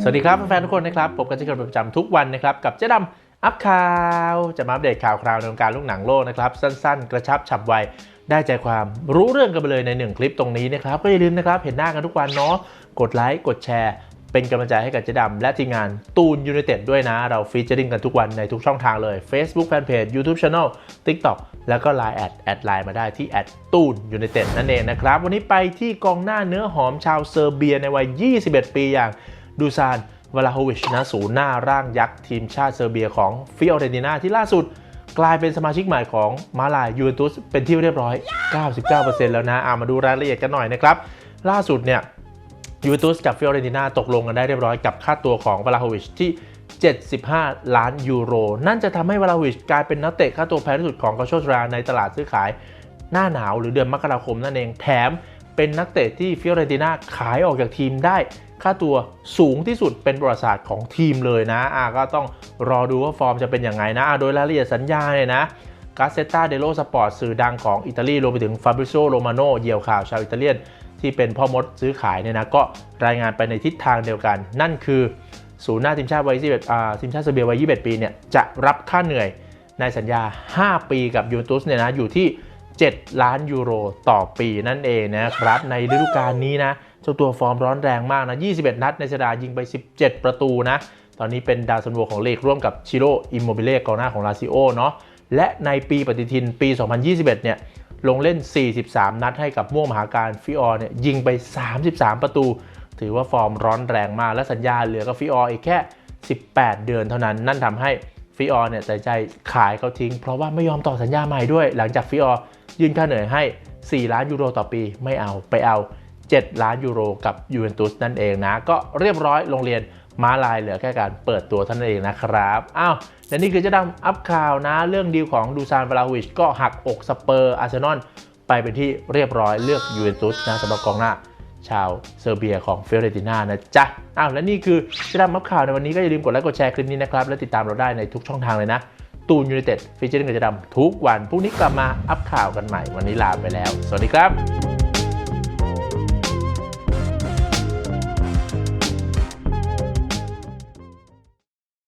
สวัสดีครับแฟนๆทุกคนนะครับพบกันเช่นเคยประจำทุกวันนะครับกับเจ๊ดำอัพข่าวจะมาอัปเดตข่าวคราวในวงการลูกหนังโลกนะครับสั้นๆ กระชับฉับไวได้ใจความรู้เรื่องกันไปเลยในหนึ่งคลิปตรงนี้นะครับก็อย่าลืมนะครับเห็นหน้ากันทุกวันเนาะกดไลค์กดแชร์ เป็นกำลังใจให้กับเจ๊ดำและทีมงานตูนยูไนเต็ดด้วยนะ เราฟีเจอริงกันทุกวันในทุกช่องทางเลย Facebook Fanpage YouTube Channel TikTok แล้วก็ Line แอดแอดไลน์มาได้ที่แอดตูนยูไนเต็ดนั่นเองนะครับวันนี้ไปที่กองหน้าเนื้อหอมชาวเซอร์เบียในวัย 21 ปีอย่าง ดูซานวลาโฮวิชนะศูนย์หน้าร่างยักษ์ทีมชาติเซอร์เบียของฟิออเรนตินาที่ล่าสุดกลายเป็นสมาชิกใหม่ของมาลายยูเวนตุสเป็นที่เรียบร้อย 99%แล้วนะอามาดูรายละเอียดกันหน่อยนะครับ ล่าสุดเนี่ยยูเวนตุสกับฟิออเรนตินาตกลงกันได้เรียบร้อยกับค่าตัวของวลาโฮวิชที่ 75 ล้านยูโร นั่นจะทำให้วลาโฮวิชกลายเป็นนักเตะค่าตัวแพงที่สุดของกาโชตราในตลาดซื้อขายหน้าหนาวหรือเดือนมกราคมนั่นเอง แถมเป็นนักเตะที่ฟิออเรนตินาขายออกจากทีมได้ ค่าตัวสูงที่สุดเป็นประวัติศาสตร์ของทีมเลยนะอาก็ต้องรอดูว่าฟอร์มจะเป็นยังไงนะโดยรายละเอียดสัญญาเนี่ยนะกาเซต t าเดโลสปอร์ตสื่อดังของอิตาลีรวมไปถึงฟาบริโซโรมาโนเยี่ยวข่าวชาวอิตาเลียน ที่เป็นพ่อมดซื้อขายเนี่ยนะก็รายงานไปในทิศทางเดียวกัน นั่นคือศูนย์หน้าทีมชาติวัย21อ่าทีมชาติเซอร์เบียวัย21 ปีเนี่ยจะรับค่าเหนื่อยในสัญญา 5 ปีกับยูเวนตุสเนี่ยนะอยู่ที่ 7 ล้านยูโรต่อปีนั่นเองนะครับในฤดูกาลนี้นะ เจ้าตัวฟอร์มร้อนแรงมากนะ 21 นัด ในสดายิงไป 17 ประตูนะ ตอนนี้เป็นดาวซันโวของเลกร่วมกับชิโร่อิมโมบิเล่กองหน้าของลาซิโอเนาะ และในปีปฏิทินปี 2021 เนี่ย ลงเล่น 43 นัดให้กับม่วงมหาการฟิออร์เนี่ยยิงไป 33 ประตู ถือว่าฟอร์มร้อนแรงมาก และสัญญาเหลือกับฟิออร์อีกแค่ 18 เดือนเท่านั้น นั่นทำให้ฟิออร์เนี่ยตัดใจขายเขาทิ้ง เพราะว่าไม่ยอมต่อสัญญาใหม่ด้วย หลังจากฟิออร์ยื่นค่าเหนื่อยให้ 4 ล้านยูโรต่อปีไม่เอาไปเอา 7 ล้านยูโรกับยูเวนตุสนั่นเองนะ ก็เรียบร้อยโรงเรียนม้าลายเหลือแค่การเปิดตัวเท่านั้นเองนะครับอ้าวและนี่คือเจะดำอัพข่าวนะ เรื่องดีลของดูซานวลาวิชก็หักอกสเปอร์อาร์เซนอลไปเป็นที่เรียบร้อยเลือกยูเวนตุสนะสำหรับกองหน้าชาวเซอร์เบียของเฟเรติน่านะจ๊ะ อ้าว และนี่คือเจะดำอัพข่าวในวันนี้ก็อย่าลืมกดไลค์กดแชร์คลิปนี้นะครับ และติดตามเราได้ในทุกช่องทางเลยนะ ตูนยู i นเต็ดฟีเจอร์กับเจะดำทุกวันพรุ่งนี้กลับมาอัพข่าวกันใหม่ วันนี้ลาไปแล้ว สวัสดีครับ